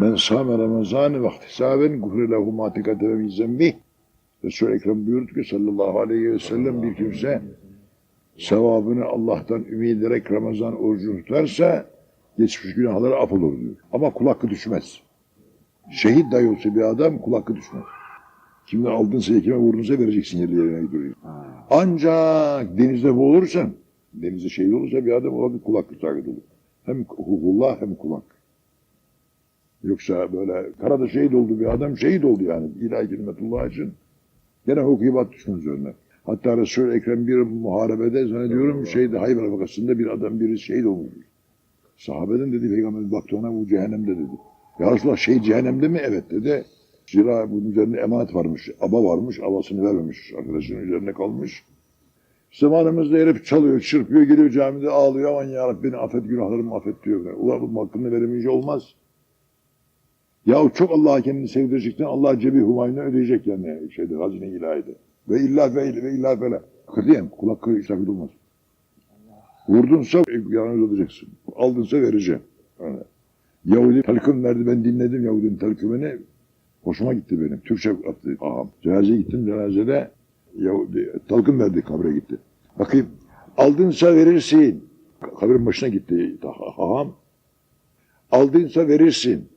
Men sâme Ramazan ve ihtisaben gufre lehu ma tekate ve min zembih. Resul-i Ekrem buyurdu ki sallallahu aleyhi ve sellem bir kimse sevabını Allah'tan ümit ederek Ramazan orucunu tutarsa geçmiş günahları af olur diyor. Ama kul hakkı düşmez. Şehit dahi olsa bir adam kul hakkı düşmez. Kimden aldınsa kime vurdunsa vereceksin yerli yerine gidiyor. Ancak denizde boğulursan, denizde şehit olursa bir adam o vakit kul hakkı sakit olur. Hem hukullah hem kul hakkı. Yoksa böyle karada şehit oldu bir adam şehit oldu yani ilahi kelimetullah için. Gene hukubat düşmez üzerine. Hatta Resul-i Ekrem bir muharebede zannediyorum şeyde Hayber vakasında bir adam biri şehit olmuş. Sahabeden dedi peygamber baktı ona bu cehennemde dedi. Ya Resulallah şey cehennemde mi? Evet dedi. Zira bunun üzerinde emanet varmış. Aba varmış. Abasını vermemiş. Arkadaşının üzerine kalmış. Zamanımızda herif çalıyor, çırpıyor, geliyor camide ağlıyor. Aman ya Rabbi beni affet, günahlarımı affet diyor. Ulan bunun hakkını veremeyince olmaz. Ya çok Allah'a kendini sevdirecekten Allah cebi humayını ödeyecek yani şeyde hazine ilahide. Ve illa fe ve illa fele. Katiyen kul hakkı israf olmaz. Vurdunsa yanına olacaksın. Aldınsa vereceğim. Yani. Yahudi telkin verdi ben dinledim Yahudinin telkimini. Hoşuma gitti benim. Türkçe attı. Aham. Cenazeye gittim cenazede Yahudi telkin verdi kabre gitti. Bakayım aldınsa verirsin. Kabrin başına gitti haham. Aldınsa verirsin.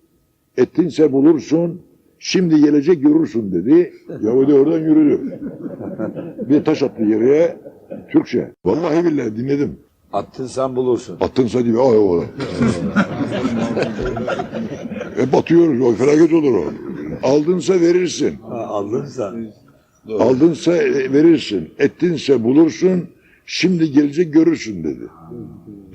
Ettinse bulursun. Şimdi gelecek görürsün dedi. Yahudi oradan yürüdü. Bir taş attı yere. Türkçe. Vallahi billahi dinledim. Attın sen bulursun. Attınsa diyor. Ay oğlum. e batıyoruz. O felaket olur o. Aldınsa verirsin. Ha, aldın sen. Aldınsa verirsin. Ettinse bulursun. Şimdi gelecek görürsün dedi.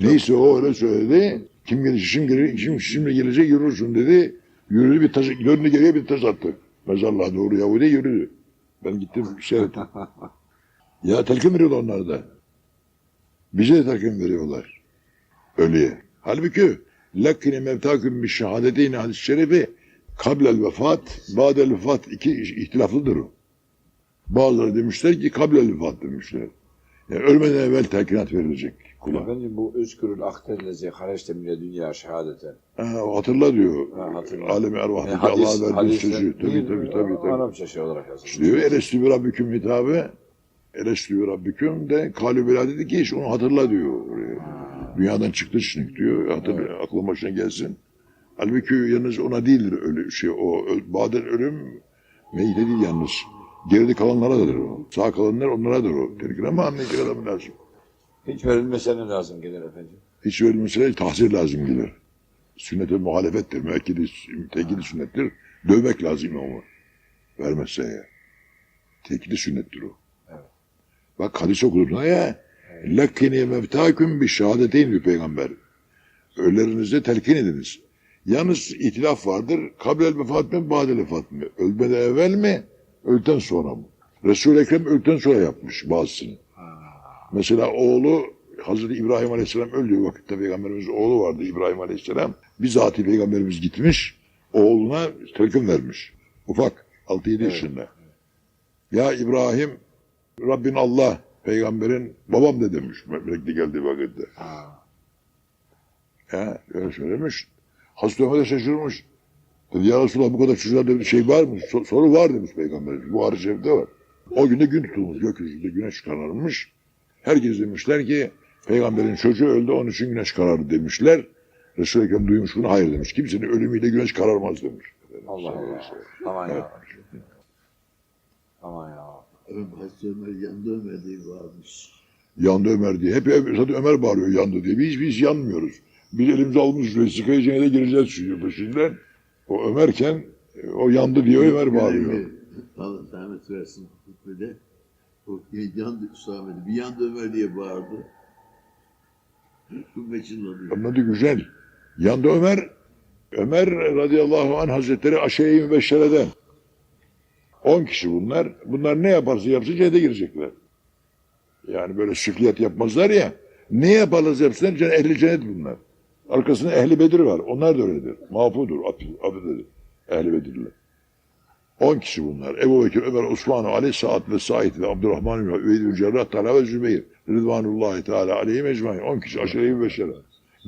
Neyse o öyle söyledi. Kim gelecek şimdi, gelecek, şimdi, şimdi gelecek görürsün dedi. Yürüdü bir taş, döndü geriye bir taş attı. Mezarlığa doğru Yahudi yürüdü. Ben gittim seyrettim. ya telkin veriyorlar onlar da. Bize de telkin veriyorlar. Ölüye. Halbuki lakkine mevtaküm bir şehadeteyni hadis-i şerifi kablel vefat, ba'del vefat iki ihtilaflıdır o. Bazıları demişler ki kablel vefat demişler. Yani ölmeden evvel telkinat verilecek kula. Efendim bu özkürül aktenlezi hareçtemine dünya şehadeten. Ha, hatırla diyor. Ha, hatırla. Alemi E, ervahtaki hadis, Allah'a verdiği hadisler sözü. Tabii tabii tabii. tabii. Arapça şey olarak yazılmış. Diyor Elestü bir Rabbiküm hitabı. Elestü bir Rabbiküm de kalü bela dedi ki iş onu hatırla diyor. Dünyadan çıktı şimdi diyor. Hatırla, aklın başına gelsin. Halbuki yalnız ona değildir öyle şey. O baden ölüm meyite değil yalnız. Geride kalanlaradır o. Sağ kalanlar onlaradır o. Telkin ama anlayacak adam lazım. Hiç verilmesene lazım gelir efendim. Hiç verilmesine tahzir lazım gelir. Sünnete muhalefettir. Müekkidi, tekidi sünnettir. Dövmek lazım onu. Vermezse ya. Tekidi sünnettir o. Bak hadis okudun ha ya. Lakkini mevtaküm bir şehadeteyn diyor peygamber. Ölülerinizde telkin ediniz. Yalnız itilaf vardır. Kablel vefat mı, badel vefat mı? Ölmeden evvel mi, öldükten sonra mı? Resul-i Ekrem öldükten sonra yapmış bazısını. Mesela oğlu Hazreti İbrahim Aleyhisselam öldüğü vakitte peygamberimiz oğlu vardı İbrahim Aleyhisselam. Bizatihi peygamberimiz gitmiş, oğluna telkin vermiş. Ufak, 6-7 yaşında. Ya İbrahim, Rabbin Allah, peygamberin babam de demiş melekli geldiği vakitte. Ha. Ya öyle söylemiş. Hazreti Ömer de şaşırmış. Dedi ya Resulallah bu kadar çocuğa dedi, şey var mı? So- soru var demiş peygamberimiz. Bu şerifte var. O günde gün tutulmuş. Gökyüzünde güneş kararmış. Herkes demişler ki peygamberin çocuğu öldü onun için güneş karardı demişler. Resul-i Ekrem duymuş bunu hayır demiş. Kimsenin ölümüyle güneş kararmaz demiş. Allah Allah. Aman ya. Aman ya. Hazreti Ömer yanında Ömer diye varmış. Yandı Ömer diye. Hep zaten Ömer bağırıyor yandı diye. Biz biz yanmıyoruz. Biz elimize almış vesikayı cennete gireceğiz şu peşinden. O Ömerken e, o yandı diye Ömer bağırıyor. Allah rahmet versin hutbede. O yandı Üsame'de. Bir yandı Ömer diye bağırdı. Hükmetin oluyor. Anladı güzel. Yandı Ömer. Ömer radıyallahu anh hazretleri aşere-i mübeşşereden. 10 kişi bunlar. Bunlar ne yaparsa yapsın cennete girecekler. Yani böyle şıkliyat yapmazlar ya. Ne yaparlarsa yapsınlar cennet, ehli cennet bunlar. Arkasında ehli Bedir var. Onlar da öyledir. Mafudur. Adı, adıdır. Ehli Bedirler. 10 kişi bunlar. Ebu Bekir, Ömer, Osman, Ali, Saad ve Said ve Abdurrahman ve Üveyd ve Cerrah, Talha ve Zübeyir. Rıdvanullahi Teala aleyhi mecmain. 10 kişi aşire-i mübeşşere.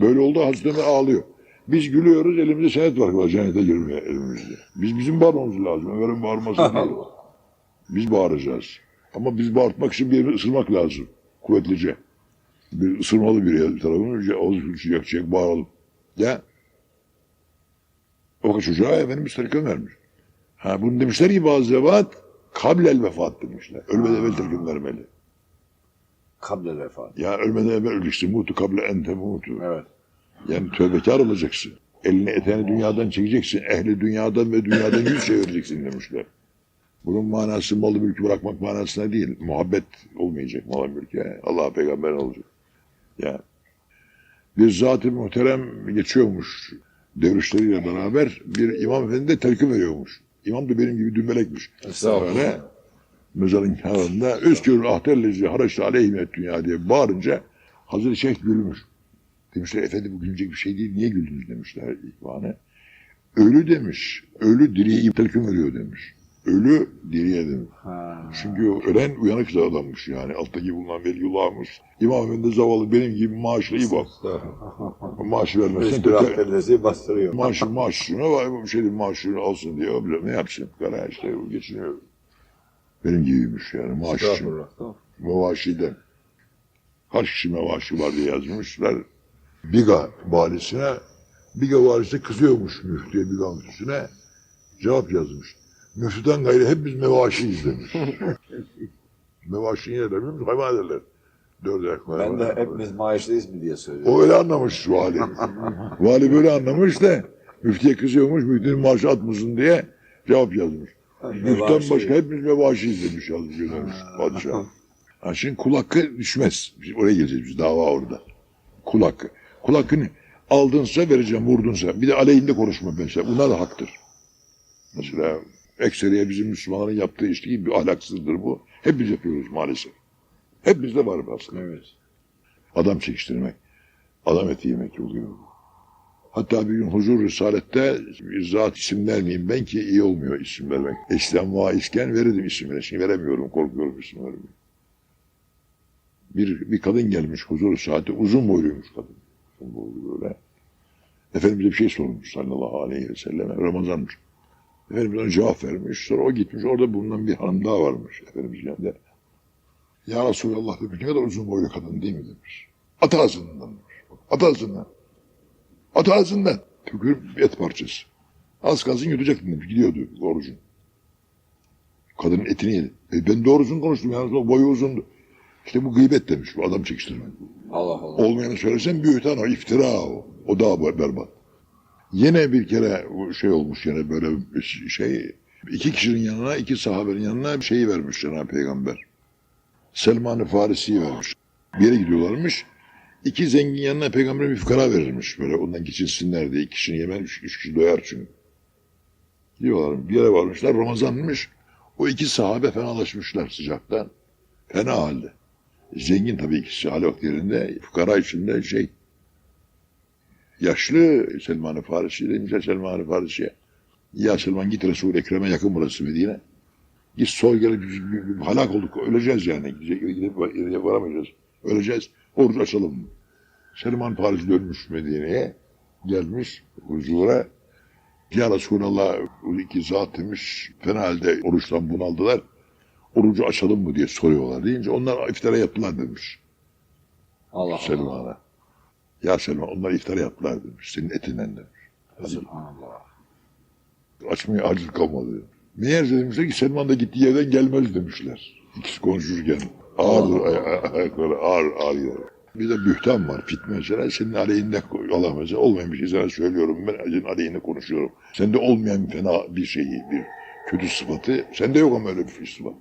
Böyle oldu Hazreti Ömer ağlıyor. Biz gülüyoruz elimizde senet var. Cennete girmeye elimizde. Biz bizim bağırmamız lazım. Ömer'in bağırması değil. Biz bağıracağız. Ama biz bağırtmak için bir yeri ısırmak lazım. Kuvvetlice. Bir ısırmalı bir yer bir tarafını. Ağzı yakacak bağıralım. Ya. O çocuğa Efendimiz tarikat vermiş. Ha bunu demişler ki bazı zevat kablel vefat demişler. Ölmeden evvel tarikat vermeli. Kable vefat. Ya ölmeden evvel öleceksin. Mutu kable ente mutu. Evet. Yani tövbekar olacaksın. Elini eteğini dünyadan çekeceksin. Ehli dünyadan ve dünyadan yüz çevireceksin demişler. Bunun manası malı mülkü bırakmak manasına değil. Muhabbet olmayacak malı mülke. Allah peygamber olacak. Ya. Bir zat-ı muhterem geçiyormuş devrişleriyle beraber bir imam efendi de telkin veriyormuş. İmam da benim gibi dümbelekmiş. Böyle mezarın kenarında Özgür ahterlezi haraçta aleyhimet dünya diye bağırınca Hazreti Şeyh gülmüş. Demişler efendi bu gülecek bir şey değil niye güldünüz demişler ihvanı. Ölü demiş. Ölü diriye telkin veriyor demiş. Ölü diriye. Ha. Çünkü ölen uyanık adammış yani. Alttaki bulunan veliullah'mış. İmam Efendi zavallı benim gibi maaşlı iyi bak. Maaşı vermezsen Üstü tekrar, rahmetlerinizi bastırıyor. maaşı maaşını var bir şey değil, maaşını alsın diye ne yapsın? Kara işte geçiniyor. Benim gibiymiş yani maaş için. Mevaşiden. Kaç kişi mevaşi var diye yazmışlar. Biga valisine, Biga valisi kızıyormuş müftüye Biga müftüsüne. Cevap yazmış. Müftüden gayrı hep biz mevaşiyiz demiş. mevaşi ne musun? Hayvan ederler. Dört ayak Ben de hayvan. hepimiz maaşlıyız mı diye söylüyorum. O öyle anlamış vali. vali böyle anlamış da müftiye kızıyormuş, müftünün maaşı atmasın diye cevap yazmış. Müften başka hepimiz mevaşiyiz demiş yazmış göndermiş padişah. Ha şimdi kul hakkı düşmez. Biz oraya geleceğiz biz dava orada. Kul hakkı. Kul hakkını aldınsa vereceğim, vurdunsa. Bir de aleyhinde konuşma mesela. Bunlar da haktır. Mesela ekseriye bizim Müslümanların yaptığı iş gibi bir ahlaksızdır bu. Hep biz yapıyoruz maalesef. Hep bizde var aslında. Evet. Adam çekiştirmek, adam eti yemek oluyor. Hatta bir gün huzur risalette zat isim vermeyeyim ben ki iyi olmuyor isim vermek. İslam vaizken verirdim isimleri. Şimdi veremiyorum, korkuyorum isim vermeye. Bir, bir kadın gelmiş huzur saati, uzun boyluymuş kadın. Uzun boylu böyle. Efendimiz'e bir şey sormuş sallallahu aleyhi ve selleme. Ramazanmış. Efendimiz ona cevap vermiş. Sonra o gitmiş. Orada bulunan bir hanım daha varmış. Efendimiz yanında. Ya Resulallah demiş. Ne kadar uzun boylu kadın değil mi demiş. At ağzından demiş. At ağzından. At ağzından. Tükürüp et parçası. Az kalsın yutacaktım demiş. Gidiyordu orucun. Kadının etini yedi. E ben doğrusunu konuştum. Yani boyu uzundu. İşte bu gıybet demiş. Bu adam çekiştirme. Allah Allah. Olmayanı söylesen büyüten o. iftira o. O daha berbat. Yine bir kere şey olmuş yine böyle bir şey. iki kişinin yanına, iki sahabenin yanına bir şeyi vermiş Cenab-ı Peygamber. Selman-ı Farisi'yi vermiş. Bir yere gidiyorlarmış. İki zengin yanına peygamber bir fukara verirmiş. Böyle ondan geçinsinler diye. İki kişinin yemen üç, üç kişi doyar çünkü. Gidiyorlar. Bir yere varmışlar. Ramazanmış. O iki sahabe fenalaşmışlar sıcaktan. Fena halde. Zengin tabii ikisi hal vakitlerinde. Fukara içinde şey. Yaşlı Selman-ı Farisi demişler Selman-ı Farisi'ye. Ya Selman git Resul-i Ekrem'e yakın burası Medine. Git soy gelip halak olduk. Öleceğiz yani. Gidip yere varamayacağız. Öleceğiz. Oruç açalım. Selman Paris dönmüş Medine'ye. Gelmiş huzura. Ya Resulallah iki zat demiş fena halde oruçtan bunaldılar. Orucu açalım mı diye soruyorlar deyince onlar iftara yaptılar demiş Allah Allah. Selman'a. Ya Selman onlar iftara yaptılar demiş senin etinden demiş. Subhanallah. Açmaya aciz kalmadı. Meğerse demişler ki Selman da gittiği yerden gelmez demişler. İkisi konuşurken. Ay- ayakları ağır ağır yer. Bir de bühtan var fitne mesela senin aleyhinde Allah mesela olmayan bir şey sana söylüyorum ben senin aleyhinde konuşuyorum. Sende olmayan fena bir şeyi bir kötü sıfatı sende yok ama öyle bir sıfat.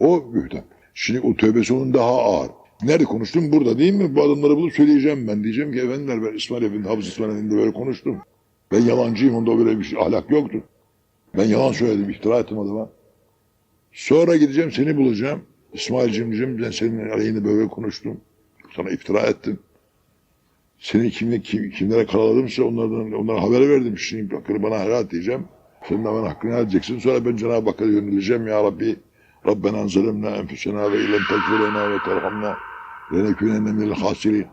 O bühtan. Şimdi o tövbesi onun daha ağır. Nerede konuştum? Burada değil mi? Bu adamları bulup söyleyeceğim ben. Diyeceğim ki efendiler ben İsmail Efendi, Hafız İsmail Efendi böyle konuştum. Ben yalancıyım onda böyle bir şey, ahlak yoktu. Ben yalan söyledim, iftira ettim adama. Sonra gideceğim seni bulacağım. İsmail'cim diyeceğim ben senin aleyhinde böyle konuştum. Sana iftira ettim. Seni kimle, kim, kimlere karaladımsa onlardan, onlara haber verdim. Şimdi hakkını bana helal diyeceğim. Sen de bana hakkını helal edeceksin. Sonra ben Cenab-ı Hakk'a yöneleceğim. Ya Rabbi Rabbena zalimna enfusena ve ilem tekfirena ve terhamna ve nekûnenne minel hasirin.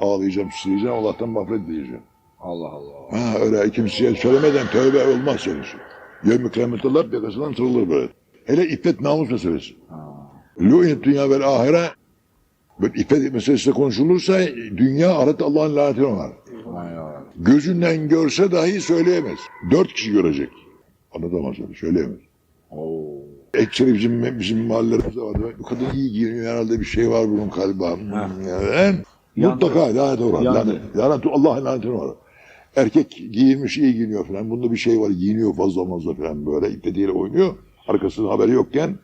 Ağlayacağım, sileceğim. Allah'tan mağfiret diyeceğim. Allah Allah. Ha öyle kimseye söylemeden tövbe olmaz söylüyorsun. Yevmi kıyamette lap yakasından tırılır böyle. Hele iffet namus meselesi. Lu'in dünya vel ahire böyle iffet meselesi konuşulursa dünya ahiret Allah'ın lanetine var. Gözünden görse dahi söyleyemez. Dört kişi görecek. Anlatamaz öyle söyleyemez. Oo. Ekseri bizim, bizim mahallelerimizde vardı. Bu kadın iyi giyiniyor herhalde bir şey var bunun kalbi. Yani, mutlaka lanet var. Lanet, lanet, Allah'ın lanetine var. Erkek giyinmiş iyi giyiniyor falan. Bunda bir şey var. Giyiniyor fazla fazla falan böyle. İddetiyle oynuyor. Arkasında haberi yokken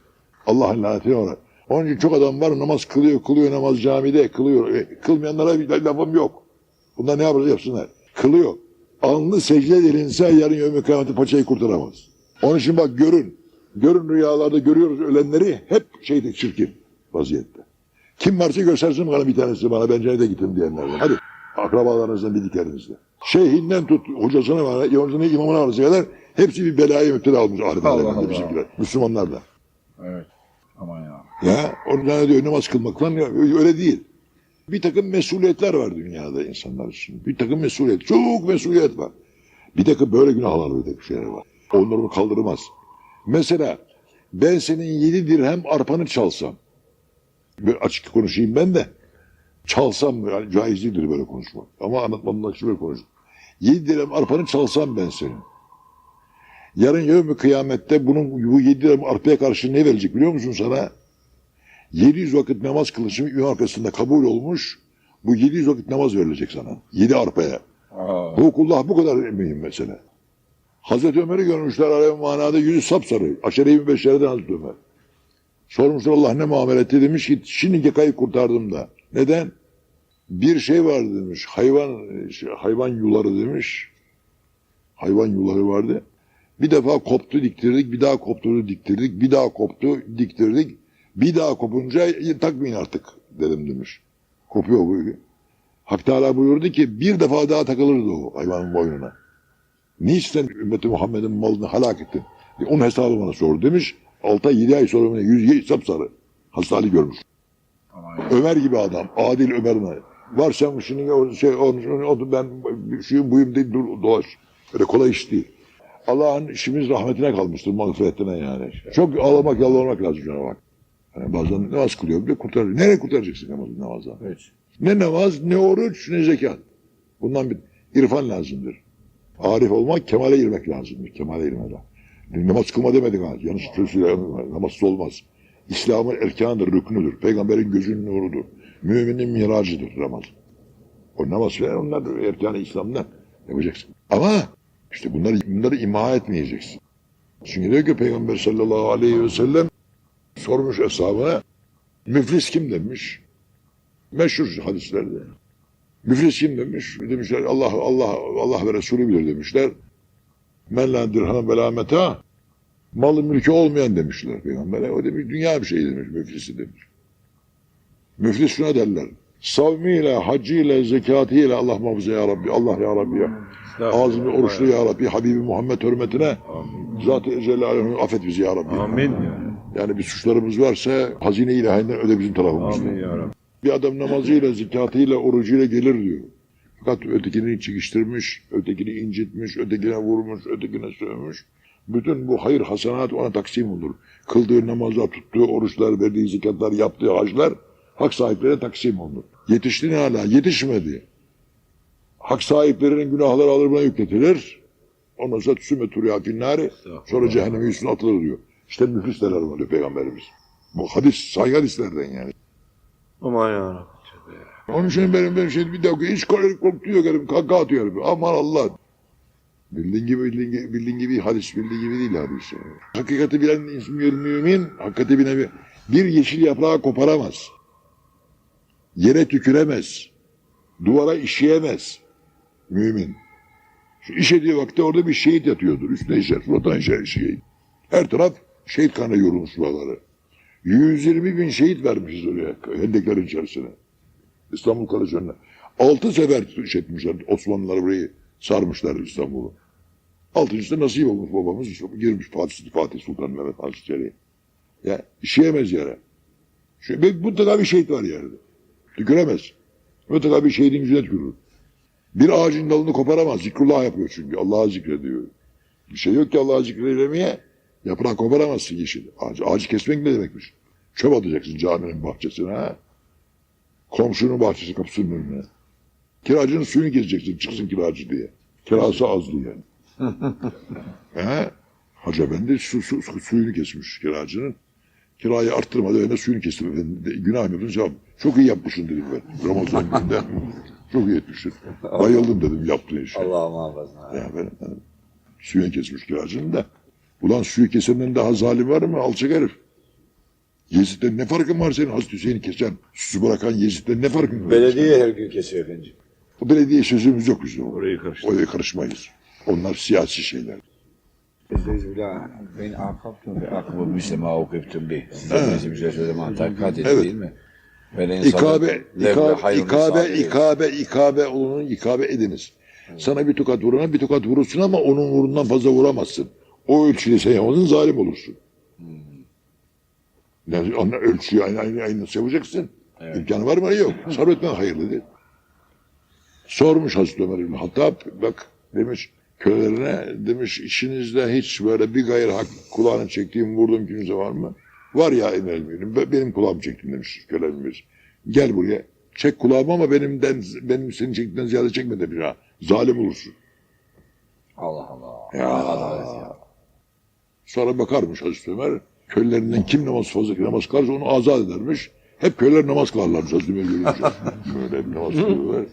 Allah'ın lanetine var. Onun için çok adam var namaz kılıyor, kılıyor namaz camide, kılıyor. E, kılmayanlara bir lafım yok. Bunlar ne yaparız yapsınlar. Kılıyor. Alnı secde edilinse yarın yevmi kıyameti paçayı kurtaramaz. Onun için bak görün. Görün rüyalarda görüyoruz ölenleri hep şeyde çirkin vaziyette. Kim varsa göstersin bana bir tanesi bana ben cennete gittim diyenlerden. Hadi akrabalarınızdan bildiklerinizle. Şeyhinden tut hocasına var, yolcuna imamına varsa kadar hepsi bir belaya müptela olmuş Allah. bizimkiler. Müslümanlar da. Evet. Aman ya. Ya onun diyor namaz kılmak falan öyle değil. Bir takım mesuliyetler var dünyada insanlar için. Bir takım mesuliyet. Çok mesuliyet var. Bir takım böyle günahlar bir takım şeyler var. Onları kaldırmaz. Mesela ben senin yedi dirhem arpanı çalsam. Böyle açık konuşayım ben de. Çalsam yani caiz değildir böyle konuşmak. Ama anlatmamdan şöyle konuş. Yedi dirhem arpanı çalsam ben senin. Yarın yevmi kıyamette bunun bu yedi dirhem arpaya karşı ne verecek biliyor musun sana? 700 vakit namaz kılışım imam arkasında kabul olmuş. Bu 700 vakit namaz verilecek sana. 7 arpaya. Aa. Hukukullah bu kadar mühim mesele. Hazreti Ömer'i görmüşler alem manada yüzü sapsarı. Aşere 25'lerden Hazreti Ömer. Sormuşlar Allah ne muamele etti demiş ki şimdi yakayı kurtardım da. Neden? Bir şey vardı demiş. Hayvan şey, hayvan yuları demiş. Hayvan yuları vardı. Bir defa koptu diktirdik, bir daha koptu diktirdik, bir daha koptu diktirdik. Bir daha kopunca "E, takmayın artık dedim demiş. Kopuyor bu. Hak Teala buyurdu ki bir defa daha takılırdı o hayvanın boynuna. Niçin ümmeti Muhammed'in malını helak ettin? E, onun hesabı bana sor demiş. 6 ay 7 ay sonra bana yüz sapsarı. Hastali görmüş. Ömer gibi adam. Adil Ömer'ine. Var sen şunun o şey onun onu ben şuyum buyum değil dur dolaş. Öyle kolay iş değil. Allah'ın işimiz rahmetine kalmıştır, mağfiretine yani. Çok ağlamak, yalvarmak lazım Cenab-ı Hak. Yani bazen namaz kılıyor bile kurtarır. Nereye kurtaracaksın namazı namazdan? Hiç. Ne namaz, ne oruç, ne zekat. Bundan bir irfan lazımdır. Arif olmak, kemale girmek lazımdır. Kemale girmek lazım. Namaz kılma demedik ha. Yanlış söylüyor. Namazsız olmaz. İslam'ın erkanıdır, rüknüdür. Peygamberin gözünün nurudur. Müminin miracıdır namaz. O namaz falan onlar erkanı İslam'dan yapacaksın. Ama işte bunları, bunları imha etmeyeceksin. Çünkü diyor ki Peygamber sallallahu aleyhi ve sellem sormuş hesabına müflis kim demiş. Meşhur hadislerde. Müflis kim demiş. Demişler Allah Allah Allah ve Resulü bilir demişler. Men la dirhem ve la meta. Malı mülkü olmayan demişler peygambere. O demiş dünya bir şey demiş müflisi demiş. Müflis şuna derler. Savmiyle, hacıyla, zekatıyla Allah muhafaza ya Rabbi. Allah ya Rabbi ya. Ağzını oruçlu ya Rabbi. Habibi Muhammed hürmetine. Zat-ı Celaluhu'nun affet bizi ya Rabbi. Amin. Yani bir suçlarımız varsa hazine ilahinden öde bizim tarafımızda. Amin ya Rabbi. Bir adam namazıyla, zekatıyla, orucuyla gelir diyor. Fakat ötekini çekiştirmiş, ötekini incitmiş, ötekine vurmuş, ötekine sövmüş. Bütün bu hayır hasenat ona taksim olur. Kıldığı namazlar, tuttuğu oruçlar, verdiği zekatlar, yaptığı haclar hak sahiplerine taksim olur. Yetişti ne hala? Yetişmedi. Hak sahiplerinin günahları alır buna yükletilir. Ondan sonra sümme turiya finnari, sonra cehenneme üstüne atılır diyor. İşte müflis neler var diyor Peygamberimiz. Bu hadis, sahih hadislerden yani. Aman ya Rabbi. Onun için benim benim şey bir dakika hiç korkuyor, korkuyor garip kaka atıyor herif. Aman Allah. Bildiğin gibi bildiğin gibi, bildiğin gibi hadis bildiğin gibi değil hadis. Hakikati bilen insan mümin hakikati bilen bir, bir yeşil yaprağı koparamaz. Yere tüküremez. Duvara işeyemez. Mümin. Şu işediği vakti orada bir şehit yatıyordur. Üstüne işer, suratına işer şehit. Her taraf şehit kanı yorulmuş buraları. 120 bin şehit vermişiz oraya hendeklerin içerisine. İstanbul Kalesi'ne. Altı sefer etmişler. Osmanlılar burayı sarmışlar İstanbul'u. Altıncısı nasip olmuş babamız. girmiş Fatih, Fatih Sultan Mehmet Han içeriye. Ya işeyemez yere. Bir- mutlaka bir şehit var yerde. Tüküremez. Mutlaka bir şehidin yüzüne tükürür. Bir ağacın dalını koparamaz. Zikrullah yapıyor çünkü. Allah'ı zikrediyor. Bir şey yok ki Allah'ı zikredemeye. Yaprak koparamazsın yeşil. Ağacı, ağacı kesmek ne demekmiş? Çöp atacaksın caminin bahçesine. Ha? Komşunun bahçesi kapısının önüne. Kiracının suyunu keseceksin çıksın kiracı diye. Kirası az diye. He? Hacı Efendi su, su, su- suyunu kesmiş kiracının. Kirayı arttırmadı öyle suyunu kestim efendim. Günah mı yaptın? Çok iyi yapmışsın dedim ben. Ramazan gününde. Çok iyi etmişsin. Bayıldım dedim yaptığın işe. Allah muhafaza. Ya. Suyunu kesmiş kiracının da. Ulan suyu kesenden daha zalim var mı? Alçak herif. Yezid'den ne farkın var senin Hazreti Hüseyin'i kesen, su bırakan Yezid'den ne farkın var? Belediye her gün kesiyor efendim. O belediye sözümüz yok bizim. Orayı karıştırma. Oraya karışmayız. Onlar siyasi şeyler. Estağfirullah. Ben akabtum ve akabı müslima okuyuptum bir. Size bizim söyleme takat edin Evet. değil mi? Ben İkabe, ikabe, ikabe, ikabe, ikabe olunun ikabe ediniz. Sana bir tokat vurana bir tokat vurursun ama onun vurundan fazla vuramazsın. O ölçüde sen yapmadın zalim olursun. Yani onun ölçüyü aynı aynı aynı nasıl yapacaksın? Evet. İmkanı var mı? Yok. Sabretmen hayırlı değil. Sormuş Hazreti Ömer İbni Hattab, bak demiş kölelerine demiş işinizde hiç böyle bir gayrı hak kulağını çektiğim vurduğum kimse var mı? Var ya emir elmiyorum. Benim kulağımı çektim demiş kölelerimiz. Gel buraya. Çek kulağımı ama benimden benim senin çektiğinden ziyade çekme demiş ha. Zalim olursun. Allah Allah. Ya. Adalet ya. Sonra bakarmış Hazreti Ömer. Kölelerinden kim namaz fazla namaz kılarsa onu azat edermiş. Hep köleler namaz kılarlarmış Hazreti Ömer görünce. Böyle bir namaz kılıyorlar.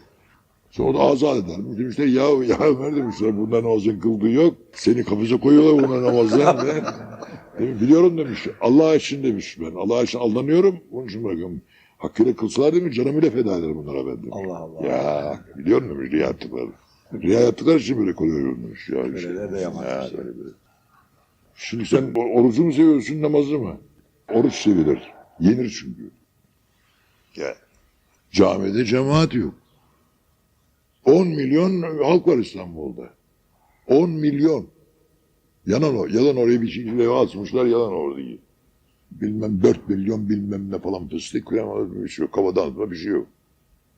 Sonra da azat edermiş. Demişler ya, ya Ömer demişler bunlar namazın kıldığı yok. Seni kafese koyuyorlar bunlar namazdan. Demiş, Biliyorum demiş. Allah için demiş ben. Allah için aldanıyorum. Onun için bırakıyorum. Hakkıyla kılsalar demiş canımı bile feda ederim bunlara ben demiş. Allah Allah. Ya biliyorum demiş riya yaptıkları. Riya yaptıkları için böyle koyuyorum demiş. Ya, işte. Köleler de yaman Ya, böyle böyle. Şimdi sen orucu mu seviyorsun namazı mı? Oruç sevilir. Yenir çünkü. Ya. Camide cemaat yok. 10 milyon halk var İstanbul'da. 10 milyon. Yalan o. Yalan oraya bir leva asmışlar yalan orayı. Bilmem 4 milyon bilmem ne falan fıstık kremalı bir şey yok. Kavadan atma bir şey yok.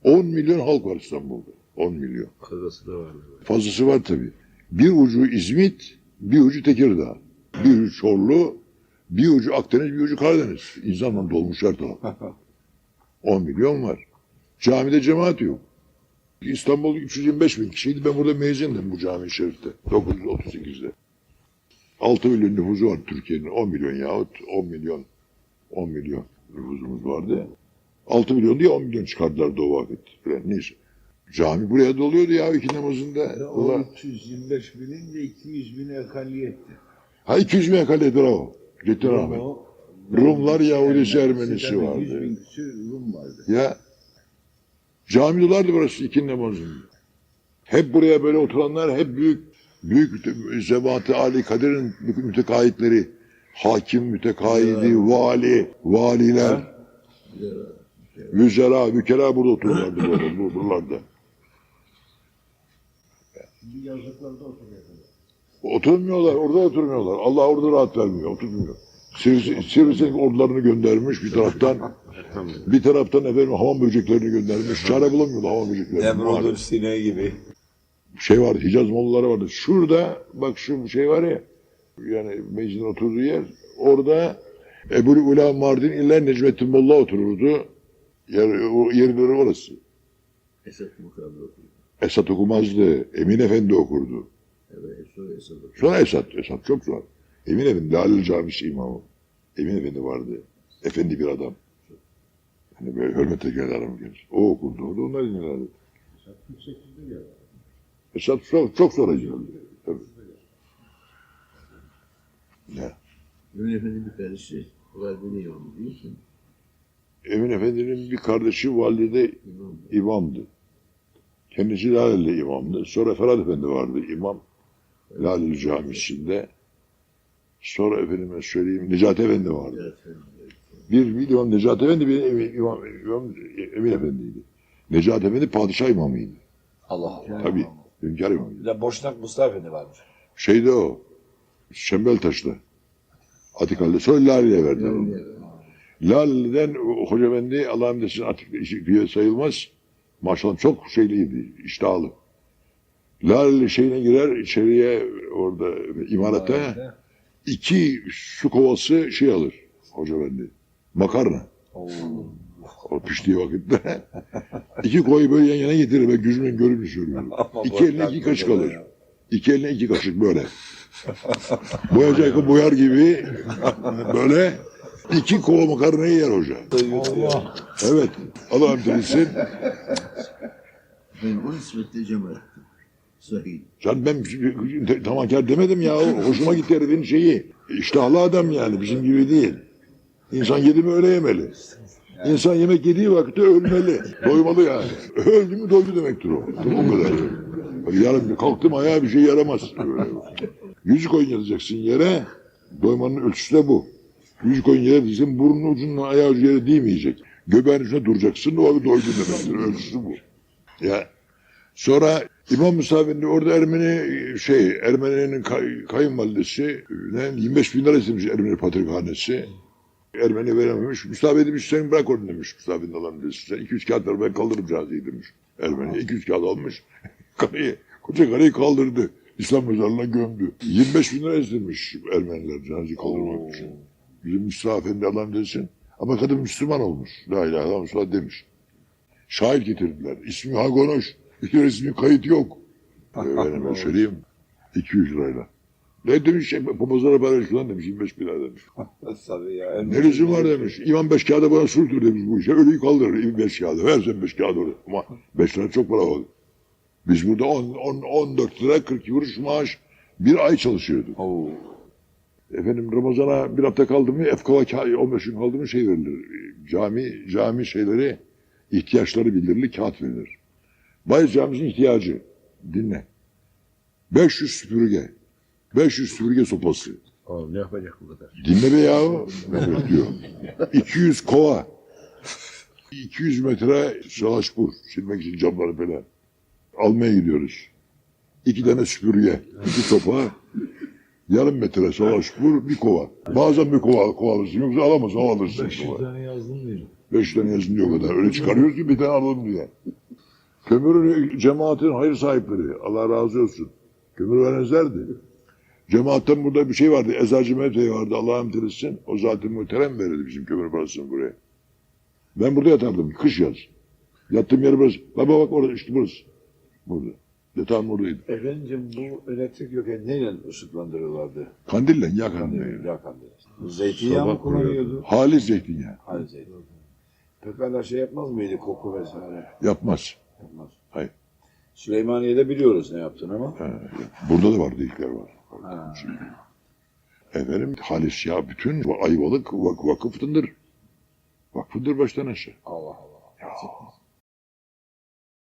10 milyon halk var İstanbul'da. 10 milyon. Fazlası da var. Fazlası var tabii. Bir ucu İzmit, bir ucu Tekirdağ. Bir ucu Çorlu, bir ucu Akdeniz, bir ucu Karadeniz. İnsanla dolmuş her taraf. 10 milyon var. Camide cemaat yok. İstanbul 325 bin kişiydi. Ben burada mezunum bu cami şerifte. 938'de. 6 milyon nüfusu var Türkiye'nin. 10 milyon yahut 10 milyon 10 milyon nüfusumuz vardı. 6 milyon diye 10 milyon çıkardılar Doğu vakit. Falan. Neyse. Cami buraya doluyordu ya iki namazında. O Allah. 325 binin de 200 bini ekalliyetti. Ha 200 bin ekale bravo. Ciddi rahmet. O- Rumlar, Yahudisi, Ermenisi vardı. 100 bin küsür Rum vardı. Ya cami dolardı burası iki namazında. Hep buraya böyle oturanlar hep büyük büyük zevat-ı Ali Kadir'in mütekayitleri. Hakim mütekayidi, vali, valiler, vüzera, vükela burada otururlardı buralarda. Yazlıklarda oturuyor. Oturmuyorlar, orada oturmuyorlar. Allah orada rahat vermiyor, oturmuyor. Sivri- Sivrisinek ordularını göndermiş bir taraftan. bir taraftan efendim hamam böceklerini göndermiş. Çare bulamıyorlar hamam böceklerini. Nemrud'un sineği gibi. Şey vardı, Hicaz Mollaları vardı. Şurada, bak şu şey var ya, yani meclisin oturduğu yer, orada Ebu Ula Mardin iller Necmettin Molla otururdu. Yer, o yerleri orası. Esat. Esat okumazdı, Emin Efendi okurdu. Evet, sonra Esat. Sonra Esat, çok zor. Emin Efendi, Lalil Camisi imamı. Emin Efendi vardı. Efendi bir adam. Hani böyle hürmete gelen adam gelir. O okurdu, o da onlar dinlerdi. Esat 48'de geldi. Esat çok, çok sonra geldi. Tabii. Ya. Ümit Efendi bir kardeşi. Valideni imamı biliyorsun. Emin Efendi'nin bir kardeşi valide İmam. imamdı. Kendisi Laleli imamdı. Sonra Ferhat Efendi vardı imam. Laleli Camisi'nde. Sonra efendime söyleyeyim Necati Efendi vardı. Bir, imam Necati Efendi bir imam, imam, Emin Efendi'ydi. Necati Efendi padişah imamıydı. Allah Allah. Tabii. Hünkâr imamıydı. Bir de Boşnak Mustafa Efendi varmış. Şeyde o. Şembeltaş'ta. Atikhal'de. Sonra Lale'ye verdiler onu. Lale'den Hoca Efendi Allah'ın desin artık işi sayılmaz. Maşallah çok şeyliydi, iştahlı. Laleli şeyine girer içeriye orada imarete iki su kovası şey alır hoca efendi. Makarna. O piştiği vakitte. iki kovayı böyle yan yana getirir ve gözümün görünü söylüyorum. İki eline iki kaşık alır. İki eline iki kaşık böyle. Boyacak boyar gibi böyle iki kova makarnayı yer hoca. Evet. Allah'ım bilsin. Ben o nispetle cömerttim. Sahih. Can ben tamamkar demedim ya. Hoşuma gitti herifin şeyi. İştahlı adam yani bizim gibi değil. İnsan yedi mi öyle yemeli. İnsan yemek yediği vakitte ölmeli. Doymalı yani. Öldü mü doydu demektir o. O kadar. Yarın kalktım ayağa bir şey yaramaz. Böyle. Yüzük oynatacaksın yere. Doymanın ölçüsü de bu. Yüzük oyun yere diyeceksin. Burnun ucundan ayağı ucu yere değmeyecek. Göbeğin üstüne duracaksın. O vakit doydu demektir. Ölçüsü bu. Ya Sonra İmam Musavi'nin orada Ermeni şey Ermeni'nin kay, kayınvalidesi ne, 25 bin lira istemiş Ermeni patrikhanesi. Ermeni verememiş. Mustafa demiş sen bırak onu demiş. Mustafi'nin alanı demiş. Sen 200 kağıt ver ben kaldırırım caziyi demiş. Ermeni 200 kağıt almış. Karıyı, koca karıyı kaldırdı. İslam mezarlığına gömdü. 25 bin lira istemiş Ermeniler cenazeyi kaldırmak için. Bizim Mustafa Efendi alan desin. Ama kadın Müslüman olmuş. La ilahe illallah demiş. Şahit getirdiler. İsmi Hagonoş. Resmi kayıt yok. Efendim ben söyleyeyim. 200 lirayla. Ne demiş? Şey, papazlara para şuradan demiş. 25 bin lira demiş. Tabii ya. Ne lüzum var demiş. İmam beş kağıda bana sürtür demiş bu işe. Ölüyü kaldırır. beş kağıda. Versen beş kağıda oraya. Ama beş lira çok para oldu. Biz burada 10, 10, 14 lira 40 kuruş maaş bir ay çalışıyorduk. Oo. Efendim Ramazan'a bir hafta kaldı mı efkala kâ- 15 gün kaldı mı şey verilir. Cami, cami şeyleri ihtiyaçları bildirilir kağıt verilir. Bayez Camisi'nin ihtiyacı dinle. 500 süpürge. 500 süpürge sopası. Oğlum ne yapacak bu kadar? Dinle be yahu. Evet diyor. 200 kova. 200 metre salaşpur. Silmek için camları falan. Almaya gidiyoruz. İki tane süpürge. iki sopa. Yarım metre salaşpur. Bir kova. Bazen bir kova, kova alırsın. Yoksa alamazsın. O alırsın. 500 tane yazdım diyor. 5 tane yazın diyor o kadar. Öyle çıkarıyoruz ki bir tane alalım diye. Kömürün cemaatin hayır sahipleri. Allah razı olsun. Kömür verenlerdi. Cemaatten burada bir şey vardı. Eczacı Mehmet Bey vardı. Allah'a emanet etsin. O zaten muhterem verirdi bizim kömür parasını buraya. Ben burada yatardım. Kış yaz. Yattığım yer burası. Baba bak orada işte burası. Burada. Yatağım oradaydı. Efendim bu elektrik yokken neyle ışıklandırıyorlardı? Kandille, ya kandille. Yak kandili. Zeytinyağı mı kullanıyordu? Halis zeytinyağı. Hayır zeytinyağı. Pekala şey yapmaz mıydı koku vesaire? Yapmaz. Yapmaz. Hayır. Süleymaniye'de biliyoruz ne yaptığını ama. Ha, burada da var delikler var. Ha. Efendim halis ya bütün Ayvalık vak vakıftındır. Vakfıdır baştan aşağı. Allah Allah.